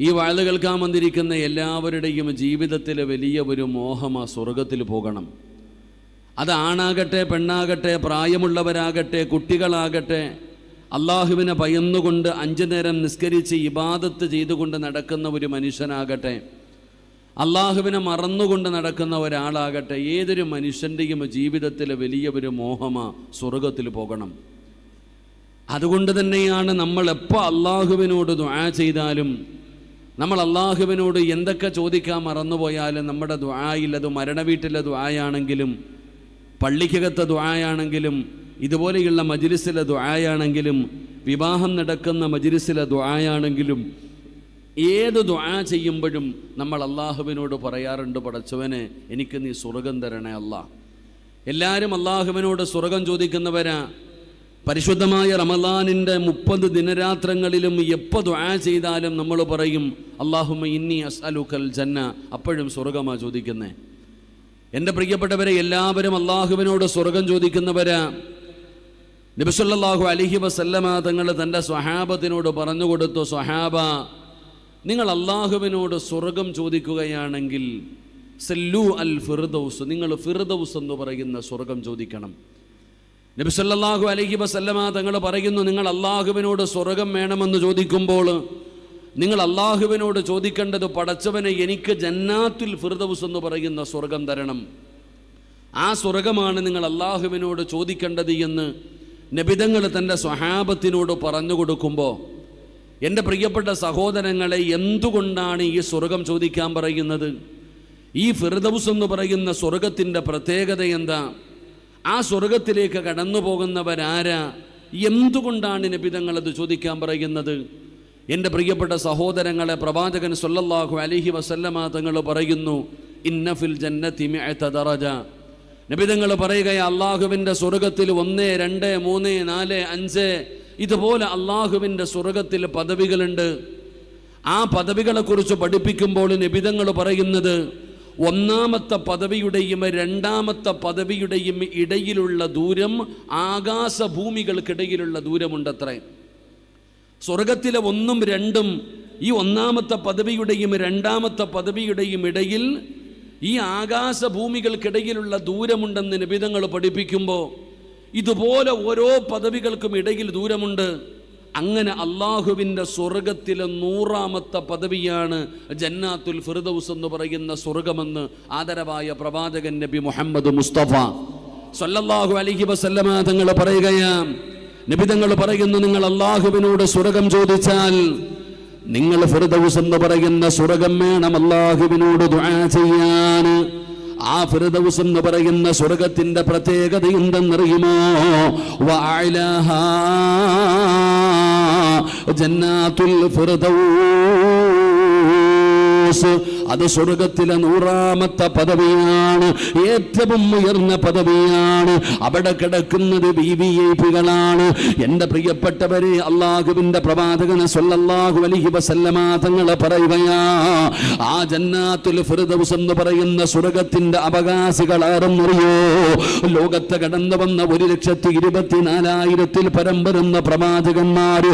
ഈ വാഴ്ന്നു കേൾക്കാൻ വന്നിരിക്കുന്ന എല്ലാവരുടെയും ജീവിതത്തിൽ വലിയ ഒരു മോഹമാ സ്വർഗത്തിൽ പോകണം. അത് ആണാകട്ടെ പെണ്ണാകട്ടെ പ്രായമുള്ളവരാകട്ടെ കുട്ടികളാകട്ടെ അള്ളാഹുവിനെ ഭയന്നുകൊണ്ട് അഞ്ചു നേരം നിസ്കരിച്ച് ഇബാദത്ത് ചെയ്തുകൊണ്ട് നടക്കുന്ന ഒരു മനുഷ്യനാകട്ടെ അള്ളാഹുവിനെ മറന്നുകൊണ്ട് നടക്കുന്ന ഒരാളാകട്ടെ ഏതൊരു മനുഷ്യന്റെയും ജീവിതത്തിലെ വലിയ ഒരു മോഹമാ സ്വർഗത്തിൽ പോകണം. അതുകൊണ്ട് തന്നെയാണ് നമ്മൾ എപ്പോൾ അള്ളാഹുവിനോട് ദ്വാ ചെയ്താലും നമ്മൾ അള്ളാഹുവിനോട് എന്തൊക്കെ ചോദിക്കാൻ മറന്നുപോയാലും നമ്മുടെ ദ്വായില്ലത് അത് മരണവീട്ടിലെ ദ്വായാണെങ്കിലും പള്ളിക്കകത്തെ ദ്വായാണെങ്കിലും ഇതുപോലെയുള്ള മജിലിസിലെ ദ്വായാണെങ്കിലും വിവാഹം നടക്കുന്ന മജിലിസിലെ ദ്വായാണെങ്കിലും ഏത് ദ്വാ ചെയ്യുമ്പോഴും നമ്മൾ അള്ളാഹുവിനോട് പറയാറുണ്ട് പടച്ചവനെ എനിക്ക് നീ സ്വർഗം തരണേ അല്ല എല്ലാവരും അള്ളാഹുവിനോട് സ്വർഗം ചോദിക്കുന്നവരാ. പരിശുദ്ധമായ റമലാനിന്റെ മുപ്പത് ദിനരാത്രങ്ങളിലും എപ്പോൾ ദ്വാ ചെയ്താലും നമ്മൾ പറയും അള്ളാഹുമ ഇന്നി അസ്അലുക്കൽ ജന്ന. അപ്പോഴും സ്വർഗമാ ചോദിക്കുന്നത് എന്റെ പ്രിയപ്പെട്ടവരെ എല്ലാവരും അള്ളാഹുവിനോട് സ്വർഗം ചോദിക്കുന്നവരാ. നബിസുല്ലാഹു അലിഹി വസല്ലമ തങ്ങൾ തന്റെ സ്വഹാബത്തിനോട് പറഞ്ഞു കൊടുത്തു സ്വഹാബ നിങ്ങൾ അള്ളാഹുവിനോട് സ്വർഗം ചോദിക്കുകയാണെങ്കിൽ സല്ലു അൽ ഫിർദൌസ് നിങ്ങൾ ഫിർദൌസ് എന്ന് പറയുന്ന സ്വർഗം ചോദിക്കണം. നബിസല്ലാഹു അലഹി വസല്ലമ തങ്ങൾ പറയുന്നു നിങ്ങൾ അള്ളാഹുവിനോട് സ്വർഗം വേണമെന്ന് ചോദിക്കുമ്പോൾ നിങ്ങൾ അള്ളാഹുവിനോട് ചോദിക്കേണ്ടത് പടച്ചവനെ എനിക്ക് ജന്നാത്തുൽ ഫിർദൌസ് എന്ന് പറയുന്ന സ്വർഗം തരണം. ആ സ്വർഗമാണ് നിങ്ങൾ അള്ളാഹുവിനോട് ചോദിക്കേണ്ടത് എന്ന് നബിതങ്ങൾ തന്റെ സ്വഹാബത്തിനോട് പറഞ്ഞു കൊടുക്കുമ്പോൾ എന്റെ പ്രിയപ്പെട്ട സഹോദരങ്ങളെ എന്തുകൊണ്ടാണ് ഈ സ്വർഗം ചോദിക്കാൻ പറയുന്നത്? ഈ ഫിർദൌസ് എന്ന് പറയുന്ന സ്വർഗത്തിന്റെ പ്രത്യേകത എന്താ? ആ സ്വർഗത്തിലേക്ക് കടന്നു പോകുന്നവരാരാ? എന്തുകൊണ്ടാണ് നബിതങ്ങൾ അത് ചോദിക്കാൻ പറയുന്നത്? എന്റെ പ്രിയപ്പെട്ട സഹോദരങ്ങളെ പ്രവാചകൻ സൊല്ലാഹു അലൈഹി വസല്ലമ തങ്ങൾ പറയുന്നു ഇന്നഫിൽ ജന്നത്തി മിഅത ദറജ. നബിതങ്ങൾ പറയുകയാ അള്ളാഹുവിന്റെ സ്വർഗത്തിൽ ഒന്ന് രണ്ട് മൂന്ന് നാല് അഞ്ച് ഇതുപോലെ അള്ളാഹുവിന്റെ സ്വർഗത്തിൽ പദവികളുണ്ട്. ആ പദവികളെക്കുറിച്ച് പഠിപ്പിക്കുമ്പോൾ നിബിതങ്ങൾ പറയുന്നത് ഒന്നാമത്തെ പദവിയുടെയും രണ്ടാമത്തെ പദവിയുടെയും ഇടയിലുള്ള ദൂരം ആകാശഭൂമികൾക്കിടയിലുള്ള ദൂരമുണ്ടത്രേ. സ്വർഗത്തിലെ ഒന്നും രണ്ടും ഈ ഒന്നാമത്തെ പദവിയുടെയും രണ്ടാമത്തെ പദവിയുടെയും ഇടയിൽ ഈ ആകാശഭൂമികൾക്കിടയിലുള്ള ദൂരമുണ്ടെന്ന് നിബിധങ്ങൾ പഠിപ്പിക്കുമ്പോൾ ഇതുപോലെ ഓരോ പദവികൾക്കും ഇടയിൽ ദൂരമുണ്ട്. അങ്ങനെ അള്ളാഹുവിന്റെ സ്വർഗത്തിലെ നൂറാമത്തെ പദവിയാണ് ജന്നാത്തുൽ ഫിർദൌസ് എന്ന് പറയുന്ന സ്വർഗമെന്ന് ആദരവായ പ്രവാചകൻ നബി മുഹമ്മദ് മുസ്തഫ. സല്ലല്ലാഹു അലൈഹി വസല്ലമ തങ്ങൾ പറയുകയാണ്. നബി തങ്ങൾ പറയുന്നു നിങ്ങൾ അള്ളാഹുവിനോട് സ്വർഗം ചോദിച്ചാൽ നിങ്ങൾ ഫിർദൌസ് എന്ന് പറയുന്ന സ്വർഗം വേണം. അള്ളാഹുവിനോട് ദുആ ചെയ്യാൻ. ആ ഫിർദൗസ് എന്ന് പറയുന്ന സ്വർഗത്തിന്റെ പ്രത്യേകത എന്തെന്നറിയുമോ ജന്നാത്തുൽ ഫിർദൌസ്. അത് സ്വർഗത്തിലെ നൂറാമത്തെ പദവിയാണ് ഏറ്റവും ഉയർന്ന പദവിയാണ്. അവിടെ കിടക്കുന്നത് ബി വി ഐ പികളാണ്. എന്റെ പ്രിയപ്പെട്ടവരെ അള്ളാഹുവിന്റെ പ്രവാചകന് സല്ലല്ലാഹു അലൈഹി വസല്ലമ തങ്ങളെ പറയുകയാ ആ ജന്നാത്തുൽ ഫിർദൗസ് എന്ന് പറയുന്ന സ്വർഗത്തിന്റെ അവകാശികൾ ആരെന്നറിയോ ലോകത്ത് കടന്നു വന്ന ഒരു ലക്ഷത്തി ഇരുപത്തിനാലായിരത്തിൽ പരം വരുന്ന പ്രവാചകന്മാർ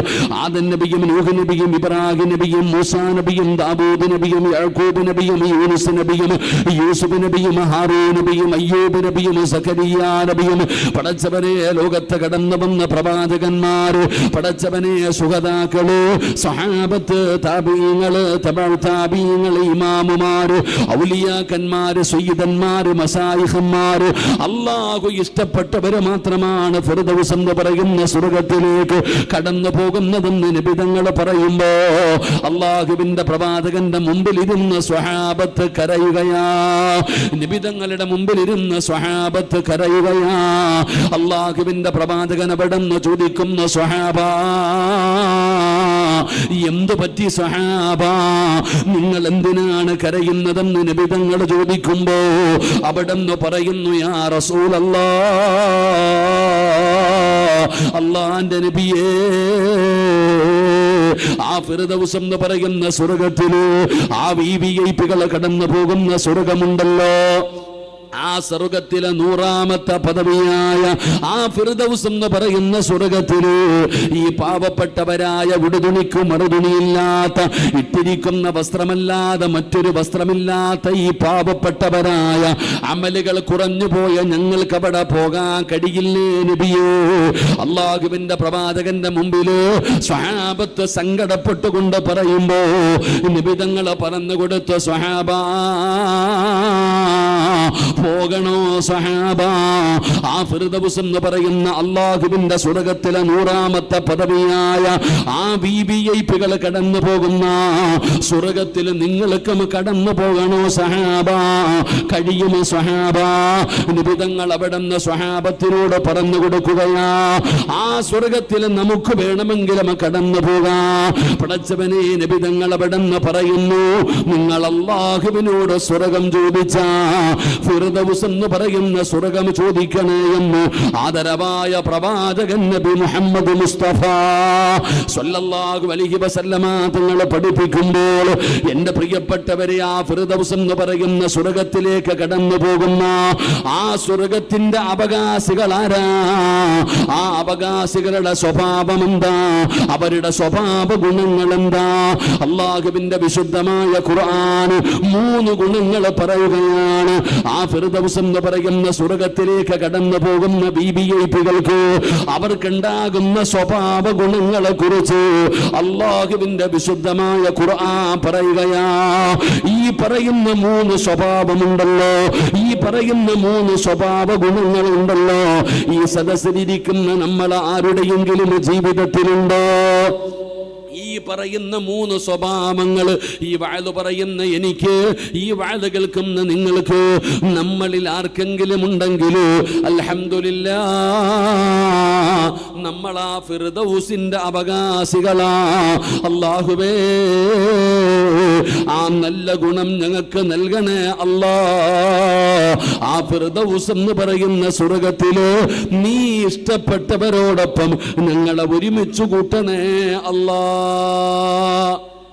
ആദൻ നബിയും നൂഹ് നബിയും ഇബ്രാഹിം നബിയും മൂസാ നബിയും ദാവൂദ് നബിയും യാക്കൂബ് നബിയും യൂനുസ് നബിയും യൂസുഫ് നബിയും ഹാറൂ നബിയും അയ്യൂബ് നബിയും സഖരിയ നബിയും. പടച്ചവനെ ലോകത്ത് കടന്നു വന്ന പ്രവാചകന്മാര് പടച്ചവനെ സുഹതാക്കൾ സഹാബത്ത് താപീങ്ങൾ താപീങ്ങൾ ഇമാമുമാര് ഔലിയാക്കന്മാര് സയ്യിദന്മാര് മസായിഹന്മാര്. അള്ളാഹു ഇഷ്ടപ്പെട്ടവര് മാത്രമാണ് ഫിർദൗസ് എന്ന് പറയുന്ന സ്വർഗത്തിലേക്ക് കടന്നു പോകുന്നതെന്ന് നിബിതങ്ങൾ പറയുമ്പോ അള്ളാഹുവിന്റെ പ്രവാചകന്റെ മുമ്പിൽ ഇരുന്ന് സ്വഹാബത്ത് കരയുകയാ. നിബിതങ്ങളുടെ മുമ്പിൽ ഇരുന്ന് സ്വഹാബത്ത് കരയുകയാ. അള്ളാഹുവിന്റെ പ്രവാചകൻ അവിടെ ചോദിക്കുന്ന സ്വഹാബ എന്തു പറ്റി സ്വഹാബ? നിങ്ങൾ എന്തിനാണ് കരയുന്നതെന്ന് നിബിതങ്ങൾ ചോദിക്കുമ്പോ അവിടെ നിന്ന് പറയുന്നു യാ റസൂലല്ലാ അള്ളാന്റെ നബിയേ ആ ഫിറദൗസ് എന്ന് പറയുന്ന സ്വർഗത്തിൽ ആ വി ഐ കടന്നു പോകുന്ന സ്വർഗമുണ്ടല്ലോ. ആ സ്വർഗത്തിലെ നൂറാമത്തെ പദവിയായ ആ ഫിർദൗസ് എന്ന് പറയുന്ന സ്വർഗത്തിൽ ഈ പാവപ്പെട്ടവരായ ഉടുതുണിക്ക് മറുതുണിയില്ലാത്ത ഇട്ടിരിക്കുന്ന വസ്ത്രമല്ലാതെ മറ്റൊരു വസ്ത്രമില്ലാത്ത ഈ പാവപ്പെട്ടവരായ അമലുകൾ കുറഞ്ഞു പോയ ഞങ്ങൾക്ക് അവിടെ പോകാൻ കഴിയില്ലേ നബിയോ? അള്ളാഹുവിന്റെ പ്രവാചകന്റെ മുമ്പിൽ സ്വഹാബത്ത് സങ്കടപ്പെട്ടുകൊണ്ട് പറയുമ്പോ നിബിതങ്ങളെ പറഞ്ഞു കൊടുത്ത സ്വഹാബ പോകണോ സഹാബ? ആ ഫിർദൗസ് എന്ന് പറയുന്ന അള്ളാഹുവിന്റെ സ്വർഗത്തിലെ നൂറാമത്തെ പദവിയായ ആ ബി ബി ഐ പികൾ കടന്നു പോകുന്ന സ്വർഗത്തിൽ നിങ്ങൾക്കും കടന്നു പോകണോ സഹാബ? കഴിയുമോ സഹാബ? നിബിതങ്ങൾ അവിടെ നിന്ന് സ്വഹാബത്തിനോട് പറഞ്ഞു കൊടുക്കുകയാ ആ സ്വർഗത്തിൽ നമുക്ക് വേണമെങ്കിലും കടന്നു പോകാം. പടച്ചവനെ നിബിതങ്ങൾ അവിടെ നിന്ന് പറയുന്നു നിങ്ങൾ അള്ളാഹുവിനോട് സ്വർഗം ചോദിച്ച ഫിർദൗസ് എന്ന് പറയുന്ന സ്വർഗം ചോദിക്കണേ എന്ന് ആദരവായ പ്രവാചകൻ നബി മുഹമ്മദ് മുസ്തഫ സല്ലല്ലാഹു അലൈഹി വസല്ലമ തങ്ങളെ പഠിപ്പിക്കുമ്പോൾ എന്റെ പ്രിയപ്പെട്ടവരെ ആ ഫിർദൗസ് എന്ന് പറയുന്ന സ്വർഗത്തിലേക്ക് കടന്നു പോകുന്ന ആ സ്വർഗത്തിന്റെ അവകാശികൾ ആരാ? ആ അവകാശികളുടെ സ്വഭാവം എന്താ? അവരുടെ സ്വഭാവ ഗുണങ്ങൾ എന്താ? അള്ളാഹുവിന്റെ വിശുദ്ധമായ ഖുർആൻ മൂന്ന് ഗുണങ്ങൾ പറയുകയാണ്. ആ ഫിർദൗസ് എന്ന് പറയുന്ന സ്വർഗത്തിലേക്ക് കടന്നു പോകുന്ന ബി അവർക്കുണ്ടാകുന്ന സ്വഭാവ ഗുണങ്ങളെ കുറിച്ച് അള്ളാഹുവിന്റെ വിശുദ്ധമായ ഖുർആൻ പറയുകയാ ഈ പറയുന്ന മൂന്ന് സ്വഭാവമുണ്ടല്ലോ ഈ പറയുന്ന മൂന്ന് സ്വഭാവ ഗുണങ്ങളുണ്ടല്ലോ. ഈ സദസ്സിലിരിക്കുന്ന നമ്മൾ ആരുടെയെങ്കിലും ജീവിതത്തിലുണ്ടോ? ഈ പറയുന്ന മൂന്ന് സ്വഭാവങ്ങൾ ഈ വാഴ് പറയുന്ന എനിക്ക് ഈ വാഴ് കേൾക്കുന്ന നിങ്ങൾക്ക് നമ്മളിൽ ആർക്കെങ്കിലും ഉണ്ടെങ്കിൽ അൽഹംദുലില്ല നമ്മൾ ആ ഫിർദൗസിന്റെ അവകാശികളാ. അള്ളാഹുവേ ആ നല്ല ഗുണം ഞങ്ങൾക്ക് നൽകണേ അല്ലാ. ആ ഫിർദൗസ് എന്ന് പറയുന്ന സ്വർഗത്തിൽ നീ ഇഷ്ടപ്പെട്ടവരോടൊപ്പം ഞങ്ങളെ ഒരുമിച്ച് കൂട്ടണേ അല്ലാ.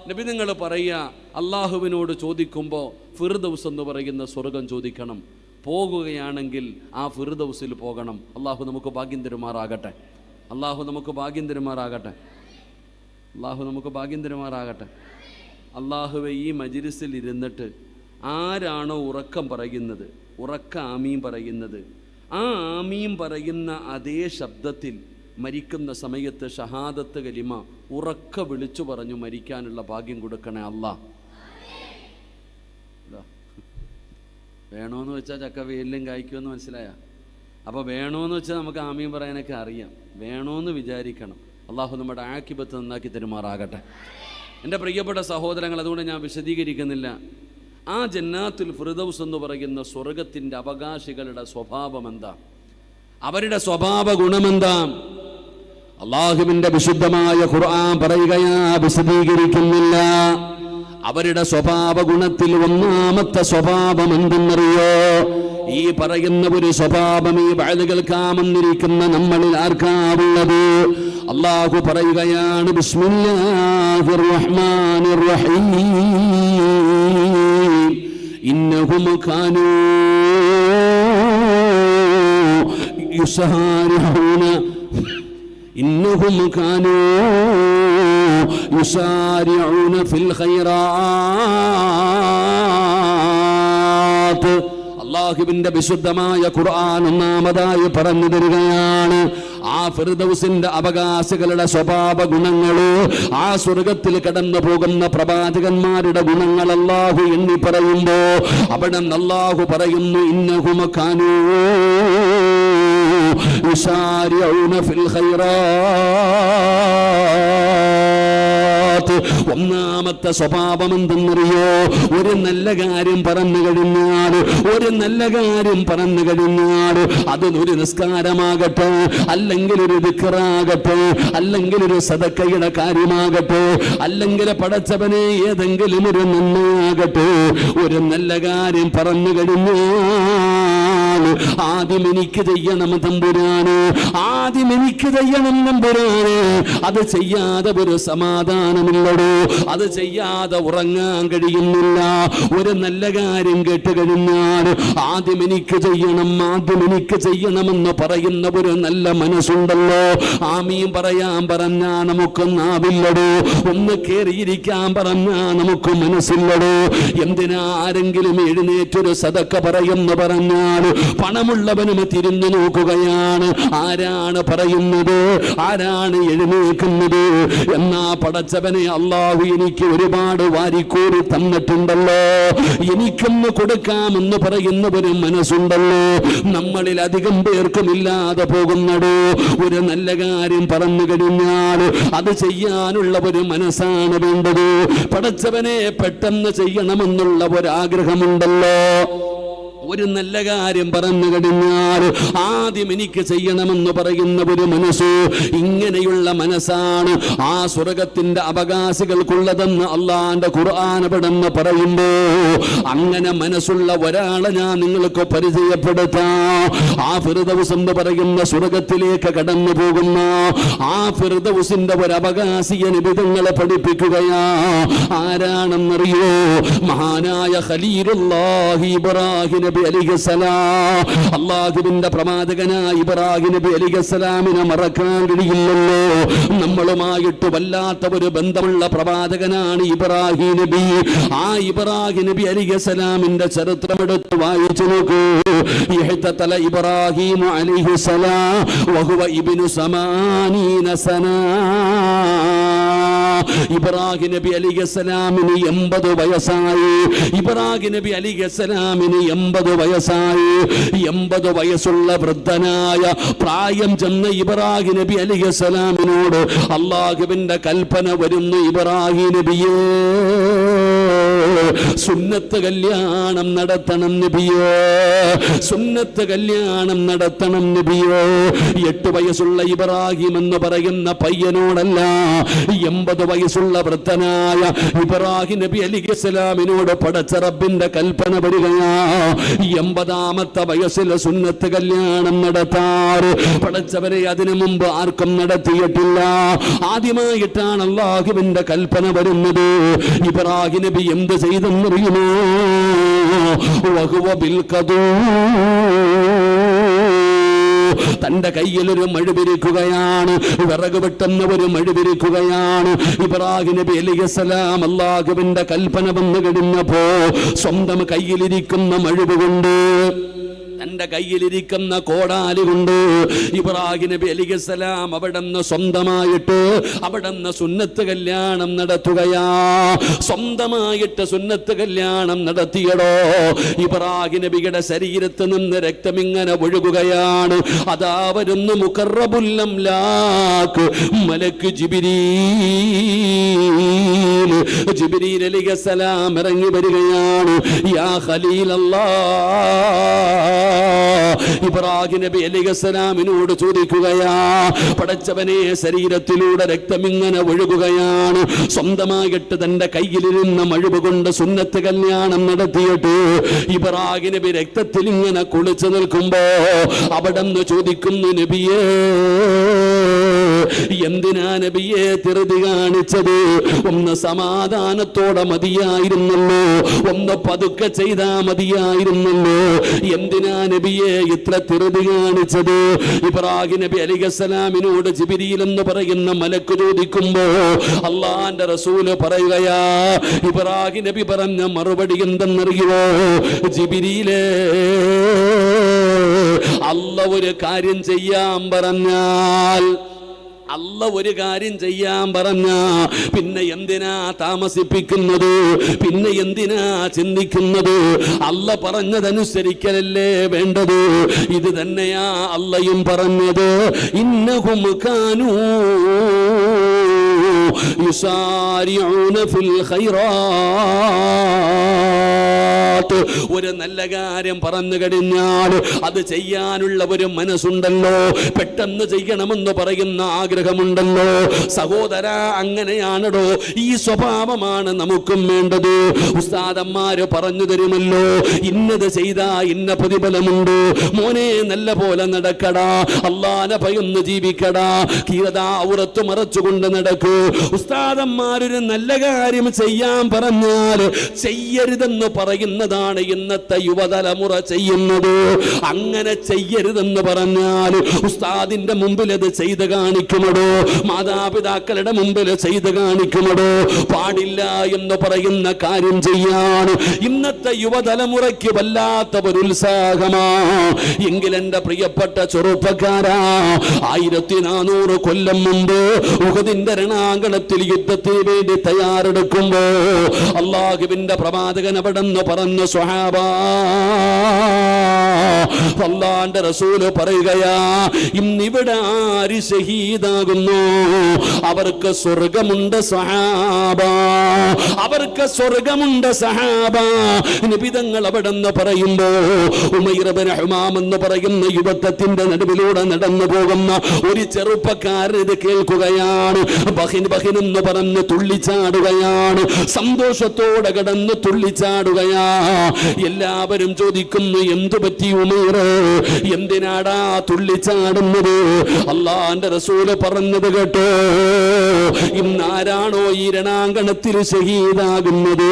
നബി നിങ്ങൾ പറയുക അള്ളാഹുവിനോട് ചോദിക്കുമ്പോൾ ഫിർദൗസ് എന്ന് പറയുന്ന സ്വർഗം ചോദിക്കണം. പോകുകയാണെങ്കിൽ ആ ഫിർദൗസിൽ പോകണം. അള്ളാഹു നമുക്ക് ഭാഗ്യം തരുമാറാകട്ടെ. അള്ളാഹു നമുക്ക് ഭാഗ്യം തരുമാറാകട്ടെ അള്ളാഹു നമുക്ക് ഭാഗ്യം തരുമാറാകട്ടെ അള്ളാഹുവെ ഈ മജിരിസിൽ ഇരുന്നിട്ട് ആരാണോ ഉറക്കം പറയുന്നത് ഉറക്ക ആമീം പറയുന്നത് ആ ആമീം പറയുന്ന അതേ ശബ്ദത്തിൽ മരിക്കുന്ന സമയത്ത് ഷഹാദത്ത് കലിമ ഉറക്ക വിളിച്ചു പറഞ്ഞു മരിക്കാനുള്ള ഭാഗ്യം കൊടുക്കണേ അല്ലാ. വേണോന്ന് വെച്ചാൽ ചക്ക വെയിലും കായ്ക്കുമെന്ന് മനസ്സിലായ? അപ്പോൾ വേണമെന്ന് വെച്ചാൽ നമുക്ക് ആമീൻ പറയാനൊക്കെ അറിയാം. വേണമെന്ന് വിചാരിക്കണം. അള്ളാഹു നമ്മുടെ ആക്കിബത്ത് നന്നാക്കി തരുമാറാകട്ടെ. എന്റെ പ്രിയപ്പെട്ട സഹോദരങ്ങൾ അതുകൊണ്ട് ഞാൻ വിശദീകരിക്കുന്നില്ല. ആ ജന്നാത്തുൽ ഫിർദൗസ് എന്ന് പറയുന്ന സ്വർഗത്തിന്റെ അവകാശികളുടെ സ്വഭാവം എന്താ? അവരുടെ സ്വഭാവ ഗുണമെന്താ അള്ളാഹുവിന്റെ വിശുദ്ധമായ ഖുർആൻ പറയുകയാ വിശദീകരിക്കുന്നില്ല. അവരുടെ സ്വഭാവ ഗുണത്തിൽ ഒന്നാമത്തെ സ്വഭാവം എന്തെന്നറിയോ? ഈ പറയുന്ന ഒരു സ്വഭാവം ഈ വയത് കേൾക്കാമെന്നിരിക്കുന്ന നമ്മളിൽ ആർക്കാവുള്ളത് അള്ളാഹു പറയുകയാണ് ബിസ്മില്ലാഹിർ റഹ്മാനിർ റഹീം ഇന്നഹും കാനൂ يسارعون إنهم كانوا يسارعون في الخيرات അള്ളാഹുവിന്റെ വിശുദ്ധമായ ഖുർആൻ ഒന്നാമതായി പറഞ്ഞു തരികയാണ് ആ ഫിർദൗസിന്റെ അവകാശികളുടെ സ്വഭാവ ഗുണങ്ങള് ആ സ്വർഗത്തിൽ കടന്നു പോകുന്ന പ്രവാചകന്മാരുടെ ഗുണങ്ങൾ അള്ളാഹു എണ്ണി പറയുമ്പോ അവിടെ അള്ളാഹു പറയുന്നു ഇന്നഹുമക്കാനൂ يسارعون في الخيرات ഒന്നാമത്തെ സ്വഭാവം എന്തെന്നറിയോ ഒരു നല്ല കാര്യം പറഞ്ഞു കഴിഞ്ഞാൽ ഒരു നല്ല കാര്യം പറഞ്ഞു കഴിഞ്ഞാൽ അത് ഒരു നിസ്കാരമാകട്ടെ അല്ലെങ്കിൽ ഒരു വിക്രാകട്ടെ അല്ലെങ്കിൽ ഒരു സദക്കയുടെ കാര്യമാകട്ടെ അല്ലെങ്കിൽ പടച്ചവനെ ഏതെങ്കിലും ഒരു നന്മയാകട്ടെ ഒരു നല്ല കാര്യം പറഞ്ഞു കഴിഞ്ഞാൽ തമ്പുരാന് ആദ്യം എനിക്ക് ചെയ്യണം തമ്പുരാന്. ആദ്യം എനിക്ക് ചെയ്യണം തമ്പുരാന്. അത് ചെയ്യാതെ ഒരു സമാധാനമില്ലടോ. അത് ചെയ്യാതെ ഉറങ്ങാൻ കഴിയുന്നില്ല. ഒരു നല്ല കാര്യം കേട്ട് കഴിഞ്ഞാൽ ആദ്യം എനിക്ക് ചെയ്യണം ആദ്യം എനിക്ക് ചെയ്യണമെന്ന് പറയുന്ന ഒരു നല്ല മനസ്സുണ്ടല്ലോ. ആമീൻ പറയാൻ പറഞ്ഞാ നമുക്കൊന്നാവില്ലടോ. ഒന്ന് കേറിയിരിക്കാൻ പറഞ്ഞാ നമുക്ക് മനസ്സില്ലടോ. എന്തിനാ ആരെങ്കിലും എഴുന്നേറ്റൊരു സതക്ക പറയുന്നു പറഞ്ഞാൽ പണമുള്ളവനും തിരിഞ്ഞു നോക്കുകയാണ്. ആരാണ് പറയുന്നത്? ആരാണ് എഴുന്നേക്കുന്നത് എന്നാ പടച്ചവനെ അള്ളാഹു എനിക്ക് ഒരുപാട് വാരിക്കോരി തന്നിട്ടുണ്ടല്ലോ. എനിക്കൊന്ന് കൊടുക്കാമെന്ന് പറയുന്ന ഒരു മനസ്സുണ്ടല്ലോ. നമ്മളിൽ അധികം പേർക്കും ഇല്ലാതെ പോകുന്നടോ. ഒരു നല്ല കാര്യം പറഞ്ഞു കഴിഞ്ഞാൽ അത് ചെയ്യാനുള്ള ഒരു മനസ്സാണ് വേണ്ടത്. പടച്ചവനെ പെട്ടെന്ന് ചെയ്യണമെന്നുള്ള ഒരാഗ്രഹമുണ്ടല്ലോ. ഒരു നല്ല കാര്യം പറഞ്ഞു കഴിഞ്ഞാൽ ആദ്യം എനിക്ക് ചെയ്യണമെന്ന് പറയുന്ന ഒരു മനസ്സ് ഇങ്ങനെയുള്ള മനസ്സാണ് ആ സ്വർഗത്തിന്റെ അവകാശികൾക്കുള്ളതെന്ന് അള്ളാന്റെ ഖുർആാനപടെന്ന് പറയുമ്പോ അങ്ങനെ മനസ്സുള്ള ഒരാളെ ഞാൻ നിങ്ങൾക്ക് പരിചയപ്പെടുത്താം. ആ ഫിർദൗസ് എന്ന് പറയുന്ന സ്വർഗത്തിലേക്ക് കടന്നു പോകുന്ന ആ ഫിർദൗസിന്റെ ഒരു അവകാശിയ നിബിധങ്ങളെ പഠിപ്പിക്കുകയാ. ആരാണെന്നറിയോ? മഹാനായ ഖലീലുല്ലാഹി ഇബ്രാഹിം നബി അലിഹസലാം അള്ളാഹുവിന്റെ പ്രവാചകനായ ഇബ്രാഹിം നബി അലിഹസലാമിനെ മറക്കാൻ കഴിയില്ലല്ലോ. നമ്മളുമായിട്ട് വല്ലാത്ത ഒരു ബന്ധമുള്ള പ്രവാചകനാണ് ഇബ്രാഹിം നബി. ആ ഇബ്രാഹിം നബി അലിഹസലാമിന്റെ ചരിത്രമെടുത്ത് വായിച്ചു നോക്കൂ. ഇഹ്തതല ഇബ്രാഹിം അലൈഹിസ്സലാം വഹുവ ഇബ്നു സമാനീന സനാ. ഇബ്രാഹിം നബി അലിഹസലാമിന് എൺപത് വയസ്സായി. ഇബ്രാഹിം നബി അലിഹസലാമിന് എൺപത് വയസ്സായി. എൺപത് വയസ്സുള്ള വൃദ്ധനായ പ്രായം ചെന്ന ഇബ്രാഹിം നബി അലിഹസലാമിനോട് അള്ളാഹുവിന്റെ കൽപ്പന വരുന്നു ഇബ്രാഹിം നബിയേ. സുന്നത്ത് കല്യാണം നടത്തണം നബിയോ. സുന്നത്ത് കല്യാണം നടത്തണം നബിയോ. എട്ട് വയസ്സുള്ള ഇബ്രാഹിം എന്ന് പറയുന്ന പയ്യനോടല്ല എൺപത് വയസ്സുള്ള വൃദ്ധനായ ഇബ്രാഹിം നബി അലി ഇസ്ലാമിനോട് പടച്ച റബ്ബിന്റെ കൽപ്പന വരികയാ. എൺപതാമത്തെ വയസ്സിൽ സുന്നത്ത് കല്യാണം നടത്താറ് പടച്ചവരെ അതിനു മുമ്പ് ആർക്കും നടത്തിയിട്ടില്ല. ആദ്യമായിട്ടാണ് അള്ളാഹുവിന്റെ കൽപ്പന വരുന്നത്. ഇബ്രാഹിം നബി എന്ത് ചെയ്തെന്നറിയുമോ? വഹുവ ബിൽകദൂ തന്റെ കയ്യിൽ ഒരു പിരിക്കുകയാണ് വിറക് വെട്ടുന്ന ഒരു മഴുപിരിക്കുകയാണ്. ഇബ്രാഹിം നബി അള്ളാഹുവിന്റെ കൽപ്പന വന്നു കഴിഞ്ഞപ്പോ സ്വന്തം കയ്യിലിരിക്കുന്ന മഴവുകൊണ്ട് കൊണ്ട് തന്റെ കയ്യിലിരിക്കുന്ന കോടാലി കൊണ്ട് ഇബ്രാഹിം നബി അലിഖലാം നിന്ന് സ്വന്തമായിട്ട് അവിടെ നിന്ന് സുന്നത്ത് കല്യാണം നടത്തുകയാ. സ്വന്തമായിട്ട് സുന്നത്ത് കല്യാണം നടത്തിയടോ. ഇബ്രാഹിം നബിയുടെ ശരീരത്ത് നിന്ന് രക്തം ഇങ്ങനെ ഒഴുകുകയാണ്. അതാ വരുന്നു മുക്കറബുല്ലം ലാക്ക് മലക്ക് ജിബിരീൽ അലിഖലാം ഇറങ്ങി വരികയാണ്. യാ ഖലീലല്ലാ. ഇബ്രാഹിം നബി അലിഖലാമിനോട് ചോദിക്കുകയാ പടച്ചവനെ ശരീരത്തിലൂടെ രക്തം ഇങ്ങനെ ഒഴുകുകയാണ്. സ്വന്തമായിട്ട് തന്റെ കയ്യിലിരുന്ന മഴുവ് കൊണ്ട് സുന്നത്ത് കല്യാണം നടത്തിയിട്ട് ഇബ്രാഹിം നബി രക്തത്തിൽ ഇങ്ങനെ കുളിച്ചു നിൽക്കുമ്പോ അവിടെ നിന്ന് ചോദിക്കുന്നു നബിയേ എന്തിനാ നബിയെ തിരുതി കാണിച്ചത്? ഒന്ന് സമാധാനത്തോടെ മതിയായിരുന്നല്ലോ. ഒന്ന് പതുക്കെ ചെയ്താ മതിയായിരുന്നല്ലോ. എന്തിനാ നബിയെ ഇത്ര തിരുതി കാണിച്ചത്? ഇബ്രാഹിം നബി അലിഖലാമിനോട് ജിബിരിയിൽ എന്ന് പറയുന്ന മലക്ക് ചോദിക്കുമ്പോ അള്ളാന്റെ റസൂൽ പറയുകയാ ഇബ്രാഹിം നബി പറഞ്ഞ മറുപടി എന്തെന്നറിയുമോ ജിബിരിയിലേ അല്ല ഒരു കാര്യം ചെയ്യാൻ പറഞ്ഞാൽ അല്ല ഒരു കാര്യം ചെയ്യാൻ പറഞ്ഞ പിന്നെ എന്തിനാ താമസിപ്പിക്കുന്നത്? പിന്നെ എന്തിനാ ചിന്തിക്കുന്നത്? അല്ല പറഞ്ഞതനുസരിക്കലല്ലേ വേണ്ടത്? ഇത് തന്നെയാ അല്ലയും പറഞ്ഞത്. ഇന്നഹും കാനൂ യുസാരിഊന ഫിൽ ഖൈറാത്ത് ഒരു നല്ല കാര്യം പറഞ്ഞു കഴിഞ്ഞാൽ അത് ചെയ്യാനുള്ള ഒരു മനസ്സുണ്ടല്ലോ. പെട്ടെന്ന് ചെയ്യണമെന്ന് പറയുന്ന ആഗ്രഹമുണ്ടല്ലോ. സഹോദര അങ്ങനെയാണടോ. ഈ സ്വഭാവമാണ് നമുക്കും വേണ്ടത്. ഉസ്താദന്മാര് പറഞ്ഞു തരുമല്ലോ. ഇന്നത് ചെയ്താ ഇന്ന പ്രതിഫലമുണ്ട്. മോനെ നല്ല പോലെ നടക്കടാ. അള്ളാനെ ഭയന്ന് ജീവിക്കടാ. കീഴതാ ഔറത്ത് മറച്ചുകൊണ്ട് നടക്കൂ. ഉസ്താദന്മാരൊരു നല്ല കാര്യം ചെയ്യാൻ പറഞ്ഞാൽ ചെയ്യരുതെന്ന് പറയുന്നതാണ് ഇന്നത്തെ യുവതലമുറ ചെയ്യുന്നത്. അങ്ങനെ ചെയ്യരുതെന്ന് പറഞ്ഞാൽ ഉസ്താദിന്റെ മുമ്പിൽ അത് ചെയ്ത് കാണിക്കുമടോ? മാതാപിതാക്കളുടെ മുമ്പിൽ ചെയ്ത് കാണിക്കുമടോ? പാടില്ല എന്ന് പറയുന്ന കാര്യം ചെയ്യാൻ ഇന്നത്തെ യുവതലമുറയ്ക്ക് വല്ലാത്ത ഒരു ഉത്സാഹമാ എന്റെ പ്രിയപ്പെട്ട ചെറുപ്പക്കാരാ ആയിരത്തി നാനൂറ് കൊല്ലം മുമ്പ് ഉഹദിന്റെ രണാങ്കണത്തിൽ യുദ്ധത്തിന് വേണ്ടി തയ്യാറെടുക്കുമ്പോ അള്ളാഹുവിന്റെ പ്രവാചകൻ അവിടെ നിന്ന് പറഞ്ഞു സ്വഹാബ അള്ളാന്റെ റസൂൽ പറയുകയാ ഇന്നിവിടെ ആര് ഷഹീദാകുന്നു അവർക്ക് സ്വർഗമുണ്ട് സഹാബ അവർക്ക് സ്വർഗമുണ്ട് സഹാബ നിബിതങ്ങൾ അവിടെ നിന്ന് പറയുമ്പോ എന്ന് പറയുന്ന യുവത്വത്തിന്റെ നടുവിലൂടെ നടന്നു പോകുന്ന ഒരു ചെറുപ്പക്കാരൻ ഇത് കേൾക്കുകയാണ്. ബഹിൻ ബഹിൻ എന്ന് പറഞ്ഞ് തുള്ളിച്ചാടുകയാണ്. സന്തോഷത്തോടെ കിടന്ന് തുള്ളിച്ചാടുകയാ. എല്ലാവരും ചോദിക്കുന്നു എന്തു പറ്റി ഉമേറ് എന്തിനാടാ തുള്ളിച്ചാടുന്നത്? അള്ളാന്റെ റസൂൽ പറഞ്ഞത് കേട്ടോ ഇന്നാരാണോ ഈ രണാങ്കണത്തിൽ ഷഹീദാകുന്നത്?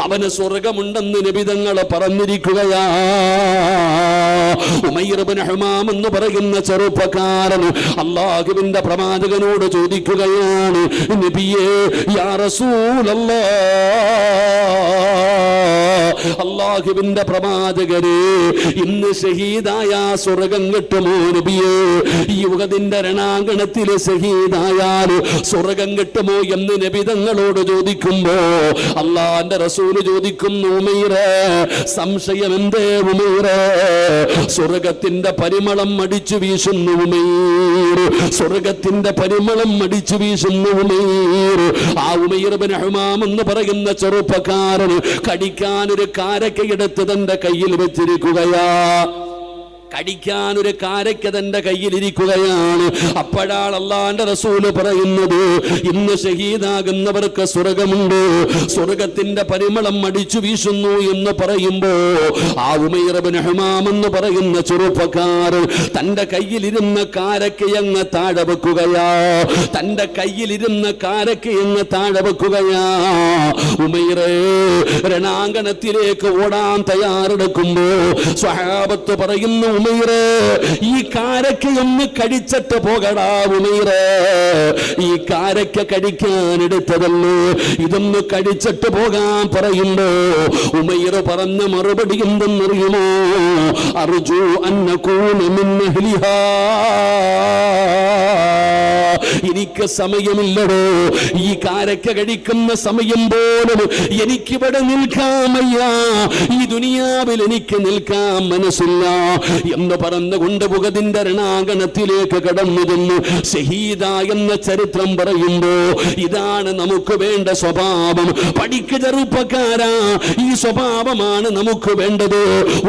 അവന് സ്വർഗമുണ്ടെന്ന് നിബിതങ്ങൾ പറഞ്ഞിരിക്കുകയാ. എന്ന് പറയുന്ന ചെറുപ്പക്കാരൻ അള്ളാഹുവിന്റെ പ്രവാചകനോട് ചോദിക്കുകയാണ് നബിയേ യാ അള്ളാഹുവിന്റെ പ്രവാചകരെ ഇന്ന് ഷഹീദായ സ്വർഗം കിട്ടുമോ നബിയേ? ഈ യുഗത്തിന്റെ രണാങ്കണത്തിലെ ഷഹീദായാൽ സ്വർഗം കിട്ടുമോ എന്ന് നബിതങ്ങളോട് ചോദിക്കുമ്പോ അള്ളാന്റെ റസൂൽ ചോദിക്കുന്നു സംശയം എന്തേ ഉമീറേ? സ്വർഗത്തിന്റെ പരിമളം അടിച്ചു വീശുന്നു സ്വർഗത്തിന്റെ പരിമളം അടിച്ചു വീശുന്നു ആ ഉമൈർ ഹുമാം എന്ന് പറയുന്ന ചെറുപ്പക്കാരൻ കടിക്കാൻ ഒരു കാരക്കയെടുത്ത് തന്റെ കയ്യിൽ വെച്ചിരിക്കുകയാ. കടിക്കാൻ ഒരു കാരയ്ക്ക് തന്റെ കയ്യിലിരിക്കുകയാണ്. അപ്പോഴാണ് അള്ളാന്റെ റസൂൽ പറയുന്നത് ഇന്ന് ഷഹീദാകുന്നവർക്ക് സ്വർഗമുണ്ട്. സ്വർഗത്തിന്റെ പരിമളം അടിച്ചു വീശുന്നു എന്ന് പറയുമ്പോ ആ ഉമൈറബിൻ ഹുമാം എന്ന് പറയുന്ന ചെറുപ്പക്കാരൻ തന്റെ കയ്യിലിരുന്ന കാരക്കയങ്ങ് താഴെ വെക്കുകയാ. തന്റെ കയ്യിലിരുന്ന കാരക്കയങ്ങ് താഴെ വെക്കുകയാ. ഉമൈറേ രണാങ്കണത്തിലേക്ക് ഓടാൻ തയ്യാറെടുക്കുമ്പോ സ്വഹാബത്ത് പറയുന്നു ഉമൈറേ ഈ കാരക്കയൊന്ന് കടിച്ചിട്ട് പോകടാ ഉമൈറേ. ഈ കാരക്ക കടിക്കാൻ എടുത്തതല്ലേ? ഇതൊന്ന് കടിച്ചിട്ട് പോകാൻ പറയുമ്പോ ഉമൈറ പറഞ്ഞ മറുപടി എന്തെന്നറിയുമോ? അർജു അന്നകൂന മിൻ അഹ്ലിഹാ. എനിക്ക് സമയമില്ലടോ. ഈ കാരക്ക കഴിക്കുന്ന സമയം പോലും എനിക്കിവിടെ നിൽക്കാമയ്യ. ഈ ദുനിയാവിൽ എനിക്ക് നിൽക്കാൻ മനസ്സില്ല. എന്ന് പറഞ്ഞുകൊണ്ട് മുഖതിന്റെ കടന്നു ചെന്നു. ഷഹീദ എന്ന ചരിത്രം പറയുമ്പോ ഇതാണ് നമുക്ക് വേണ്ട സ്വഭാവം. പഠിക്ക് ചെറുപ്പക്കാരാ ഈ സ്വഭാവമാണ് നമുക്ക് വേണ്ടത്.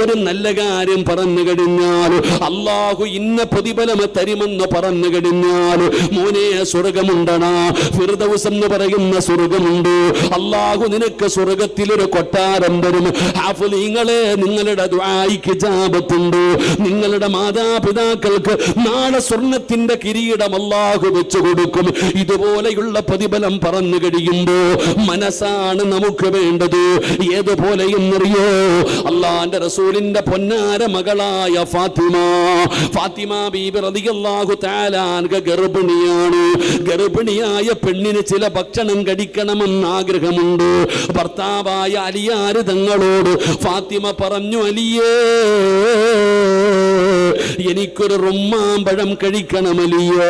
ഒരു നല്ല കാര്യം പറഞ്ഞു കഴിഞ്ഞാൽ അള്ളാഹു ഇന്ന പ്രതിഫലം തരുമെന്ന് പറഞ്ഞു കഴിഞ്ഞാൽ മോനെ സ്വർഗമുണ്ടണാ ഫിർദൗസ് എന്ന് പറയുന്ന സ്വർഗമുണ്ട്. അള്ളാഹു നിനക്ക് സ്വർഗത്തിലൊരു കൊട്ടാരം തരും. ഹാഫുലീങ്ങളെ നിങ്ങളുടെ ദ്വായിക്ക് ജാപത്തുണ്ട്. നിങ്ങളുടെ മാതാപിതാക്കൾക്ക് നാളെ സ്വർണത്തിന്റെ കിരീടം അള്ളാഹു വെച്ചു കൊടുക്കും. ഇതുപോലെയുള്ള പ്രതിഫലം പറഞ്ഞു കഴിയുമ്പോ മനസ്സാണ് നമുക്ക് വേണ്ടത്. ഏതുപോലെ എന്നറിയോ? അള്ളാന്റെ റസൂലിന്റെ പൊന്നാര മകളായ ഫാത്തിമ. ഫാത്തിമ ബീബി തആല അൻഹ ഗർഭിണിയാണ്. ഗർഭിണിയായ പെണ്ണിന് ചില ഭക്ഷണം കഴിക്കണമെന്ന് ആഗ്രഹമുണ്ട്. ഭർത്താവായ അലിയാര് തങ്ങളോട് ഫാത്തിമ പറഞ്ഞു അലിയേ എനിക്കൊരു റുമ്മാമ്പഴം കഴിക്കണമലിയോ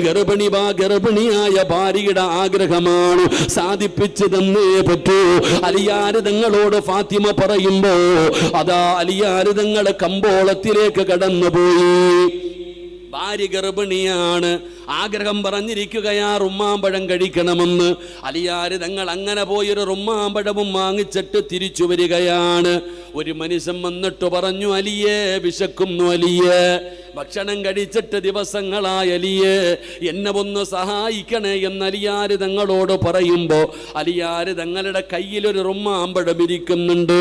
ഗർഭിണി വാ ഗർഭിണിയായ ഭാര്യയുടെ ആഗ്രഹമാണ് സാധിപ്പിച്ചു തന്നേ പറ്റൂ. അലിയാരിതങ്ങളോട് ഫാത്തിമ പറയുമ്പോ അതാ അലിയാരിതങ്ങളെ കമ്പോളത്തിലേക്ക് കടന്നുപോയി. ഭാര്യ ഗർഭിണിയാണ്. ആഗ്രഹം പറഞ്ഞിരിക്കുകയാ റുമ്മാമ്പഴം കഴിക്കണമെന്ന്. അലിയാര് തങ്ങൾ അങ്ങനെ പോയൊരു റുമ്മാമ്പഴവും വാങ്ങിച്ചിട്ട് തിരിച്ചു വരികയാണ്. ഒരു മനുഷ്യൻ വന്നിട്ട് പറഞ്ഞു അലിയേ വിശക്കുന്നു അലിയേ. ഭക്ഷണം കഴിച്ചിട്ട് ദിവസങ്ങളായ അലിയേ. എന്നെ ഒന്ന് സഹായിക്കണേ എന്ന് അലിയാര് തങ്ങളോട് പറയുമ്പോൾ അലിയാര് തങ്ങളുടെ കയ്യിലൊരു റുമ്മാമ്പഴം ഇരിക്കുന്നുണ്ട്.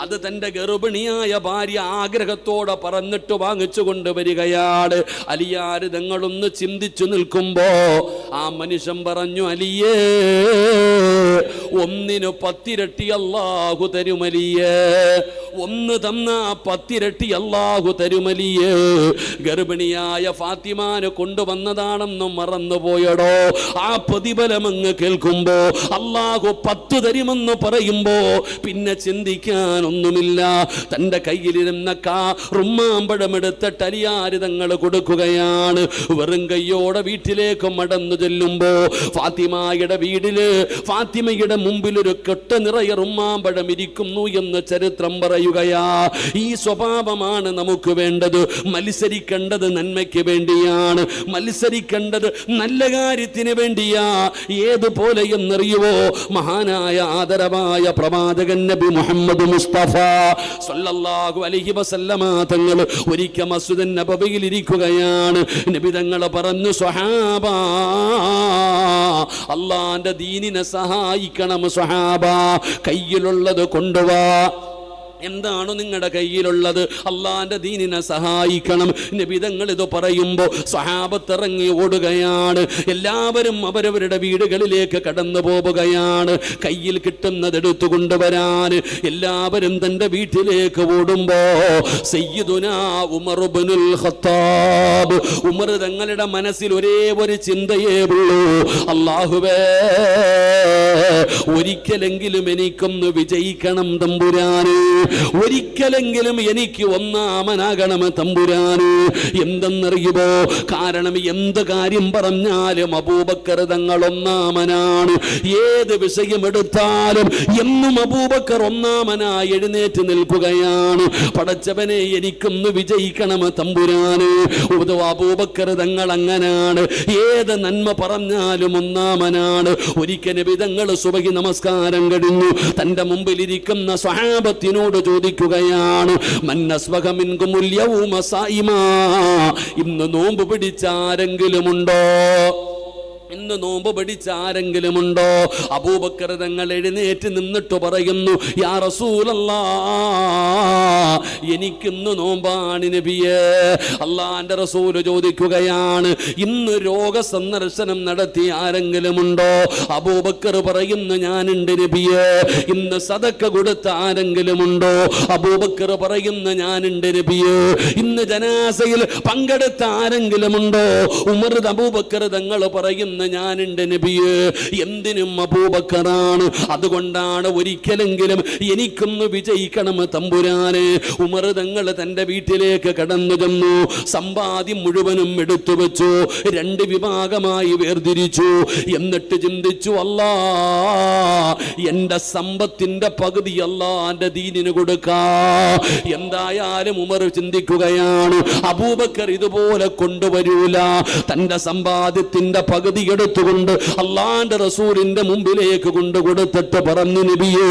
അത് തന്റെ ഗർഭിണിയായ ഭാര്യ ആഗ്രഹത്തോടെ പറന്നിട്ട് വാങ്ങിച്ചു കൊണ്ടുവരികയാണ്. അലിയാര് തങ്ങളൊന്ന് ചിന്തിച്ചു നിൽക്കുമ്പോ ആ മനുഷ്യൻ പറഞ്ഞു അലിയേ ഒന്നിനു പത്തിരട്ടി അല്ലാഹു തരുമലിയേ. ഒന്ന് തന്ന പത്തിരട്ടി അല്ലാഹു തരുമലിയേ. ഗർഭിണിയായ ഫാത്തിമാന് കൊണ്ടുവന്നതാണെന്ന് മറന്നുപോയടോ. ആ പ്രതിഫലം അങ്ങ് കേൾക്കുമ്പോ അല്ലാഹു പത്ത് തരുമെന്ന് പറയുമ്പോ പിന്നെ ചിന്തിക്കാനൊന്നുമില്ല. തന്റെ കയ്യിലിരുന്ന കാ റുമ്മാമ്പഴം എടുത്തിട്ട് അലിയാര് തങ്ങൾ കൊടുക്കുകയാണ്. വെറും കയ്യോടെ വീട്ടിലേക്ക് മടന്നു ചെല്ലുമ്പോ ഫാത്തിമായുടെ വീടിൽ ഫാത്തിമയുടെ മുമ്പിൽ ഒരു കെട്ട് നിറയെ റുമ്മാമ്പഴം ഇരിക്കുന്നു എന്ന് ചരിത്രം പറയുകയാ. ഈ സ്വഭാവമാണ് നമുക്ക് വേണ്ടത്. മത്സരിക്കേണ്ടത് നന്മയ്ക്ക് വേണ്ടിയാണ്. മത്സരിക്കേണ്ടത് നല്ല കാര്യത്തിന് വേണ്ടിയാ. ഏതുപോലെ എന്നറിയുവോ? മഹാനായ ആദരവായ പ്രവാചകൻ നബി മുഹമ്മദ് മുസ്തഫ സല്ലല്ലാഹു അലൈഹി വസല്ലമ തങ്ങൾ ഒരിക്കൽ മസ്ജിദ് നബവിയിൽ ഇരിക്കുകയാണ്. നബി തങ്ങൾ പറഞ്ഞു സ്വഹാബ അള്ളാന്റെ ദീനിനെ സഹായിക്കണം സ്വഹാബ കയ്യിലുള്ളത് കൊണ്ടുവാ. എന്താണ് നിങ്ങളുടെ കയ്യിലുള്ളത്? അള്ളാന്റെ ദീനിനെ സഹായിക്കണം. നബിതങ്ങൾ ഇത് പറയുമ്പോൾ സഹാബത്തിറങ്ങി ഓടുകയാണ്. എല്ലാവരും അവരവരുടെ വീടുകളിലേക്ക് കടന്നു പോവുകയാണ്. കയ്യിൽ കിട്ടുന്നത് എടുത്തു കൊണ്ടുവരാൻ. എല്ലാവരും തന്റെ വീട്ടിലേക്ക് ഓടുമ്പോ ഉമർ ഖത്താബ്. ഉമർ തങ്ങളുടെ മനസ്സിൽ ഒരേ ഒരു ചിന്തയേ ഉള്ളൂ. അള്ളാഹുവേ ഒരിക്കലെങ്കിലും എനിക്കൊന്ന് വിജയിക്കണം തമ്പുരാന്. ഒരിക്കലെങ്കിലും എനിക്ക് ഒന്നാമനാകണം തമ്പുരാന്. എന്തെന്നറിയുമോ? കാരണം എന്ത് കാര്യം പറഞ്ഞാലും അബൂബക്കർ തങ്ങൾ ഒന്നാമനാണ്. ഏത് വിഷയം എടുത്താലും എന്നും അബൂബക്കർ ഒന്നാമനായി എഴുന്നേറ്റ് നിൽക്കുകയാണ്. പടച്ചവനെ എനിക്കൊന്ന് വിജയിക്കണം തമ്പുരാന്. അബൂബക്കർ തങ്ങൾ അങ്ങനാണ്. ഏത് നന്മ പറഞ്ഞാലും ഒന്നാമനാണ്. ഒരിക്കലും വിധങ്ങൾ സുബഹി നമസ്കാരം കഴിഞ്ഞു. തന്റെ മുമ്പിലിരിക്കുന്ന സ്വഹാബത്തിനോട് ചോദിക്കുകയാണ് മന്നസ്വഹമിൻകുമുല്യവും ഇന്ന് നോമ്പ് പിടിച്ച ആരെങ്കിലുമുണ്ടോ ഇന്ന് നോമ്പ് പിടിച്ച ആരെങ്കിലും ഉണ്ടോ അബൂബക്കർ തങ്ങൾ എഴുന്നേറ്റ് നിന്നിട്ട് പറയുന്നു യാ റസൂലല്ല എനിക്കിന്ന് നോമ്പാണ് നബിയേ. അള്ളാന്റെ റസൂൽ ചോദിക്കുകയാണ് ഇന്ന് രോഗ സന്ദർശനം നടത്തി ആരെങ്കിലും ഉണ്ടോ അബൂബക്കർ പറയുന്നു ഞാനുണ്ട് നബിയേ ഇന്ന് സതക്ക കൊടുത്ത ആരെങ്കിലും ഉണ്ടോ അബൂബക്കർ പറയുന്നു ഞാനുണ്ട് നബിയേ ഇന്ന് ജനാസയിൽ പങ്കെടുത്ത ആരെങ്കിലും ഉണ്ടോ ഉമർ അബൂബക്കർ തങ്ങൾ പറയുന്ന ഞാനുണ്ട് നബിയെ. എന്തിനും അബൂബക്കറാണ്. അതുകൊണ്ടാണ് ഒരിക്കലെങ്കിലും എനിക്കൊന്ന് വിജയിക്കണം തമ്പുരാന്. ഉമർ തങ്ങൾ തന്റെ വീട്ടിലേക്ക് കടന്നു ചെന്നു. സമ്പാദ്യം മുഴുവനും എടുത്തു വെച്ചു. രണ്ട് വിഭാഗമായി വേർതിരിച്ചു. എന്നിട്ട് ചിന്തിച്ചു അല്ലാ എന്റെ സമ്പത്തിന്റെ പകുതി അല്ലാന്റെ ദീനിന് കൊടുക്കാ. എന്തായാലും ഉമർ ചിന്തിക്കുകയാണ് അബൂബക്കർ ഇതുപോലെ കൊണ്ടുവരൂല. തന്റെ സമ്പാദ്യത്തിന്റെ പകുതി എടുത്തുകൊണ്ട് അള്ളാന്റെ റസൂലിന്റെ മുമ്പിലേക്ക് കൊണ്ട് കൊടുത്തിട്ട് പറഞ്ഞു നബിയേ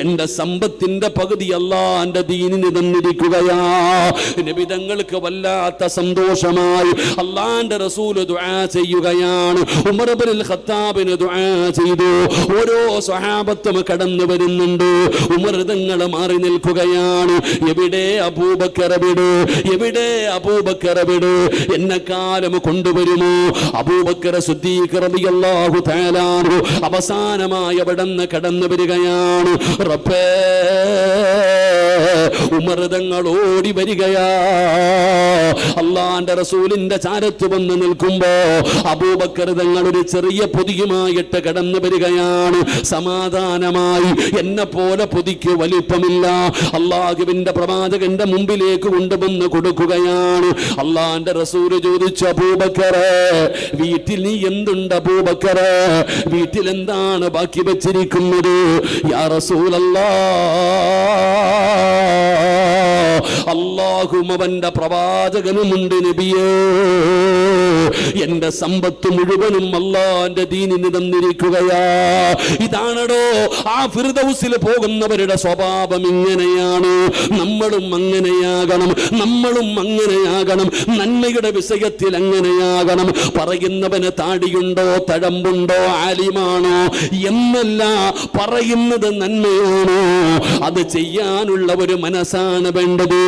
എന്റെ സമ്പത്തിന്റെ പകുതി അള്ളാന്റെ ദീനിന് തന്നിരിക്കുകയാ. നബി തങ്ങൾക്ക് വല്ലാത്ത സന്തോഷമായി അള്ളാന്റെ റസൂൽ ദുആ ചെയ്യുകയാണ്. ഉമർ ഇബ്നുൽ ഖത്താബിന് ദുആ ചെയ്തു. ഓരോ സ്വഹാബത്തും കടന്നു വരുന്നുണ്ട്. ഉമർ തങ്ങൾ മാറി നിൽക്കുകയാണ്. എവിടെ അബൂബക്കർ എവിടെ കാലം എന്നെക്കാലം കൊണ്ടുവരുമോ? അബൂബക്കർ അവസാനമായി അവിടുന്ന് കടന്നു വരികയാണ്. റബ്ബേ ഉമർതങ്ങൾ ഓടി വരികയാ. അള്ളാന്റെ റസൂലിന്റെ ചാരത്ത് വന്ന് നിൽക്കുമ്പോ അബൂബക്കർ തങ്ങൾ ഒരു ചെറിയ പൊതിയുമായിട്ട് കടന്നു വരികയാണ്. സമാധാനമായി എന്നെ പോലെ പൊതിക്ക് വലിപ്പമില്ല. അള്ളാഹുവിന്റെ പ്രവാചകന്റെ മുമ്പിലേക്ക് കൊണ്ടുവന്ന് കൊടുക്കുകയാണ്. അള്ളാന്റെ റസൂൽ ചോദിച്ചു അബൂബക്കറെ വീട്ടിൽ നീ എന്തുണ്ട് അബൂബക്കർ വീട്ടിൽ എന്താണ് ബാക്കി വെച്ചിരിക്കുന്നത്? യാ അള്ളാഹും അവന്റെ പ്രവാചകനുമുണ്ട് നബിയേ. എന്റെ സമ്പത്ത് മുഴുവനും അള്ളാന്റെ ദീനിന് തന്നിരിക്കുകയാ. ഇതാണടോ ആ ഫിർദൗസിൽ പോകുന്നവരുടെ സ്വഭാവം ഇങ്ങനെയാണ്. നമ്മളും അങ്ങനെയാകണം. നമ്മളും അങ്ങനെയാകണം. നന്മയുടെ വിഷയത്തിൽ അങ്ങനെയാകണം. പറയുന്നവന് താടിയുണ്ടോ തഴമ്പുണ്ടോ ആലിമാണോ എന്നല്ല പറയുന്നത് നന്മയാണോ? അത് ചെയ്യാനുള്ള ഒരു മനസ്സാണ് വേണ്ടത്.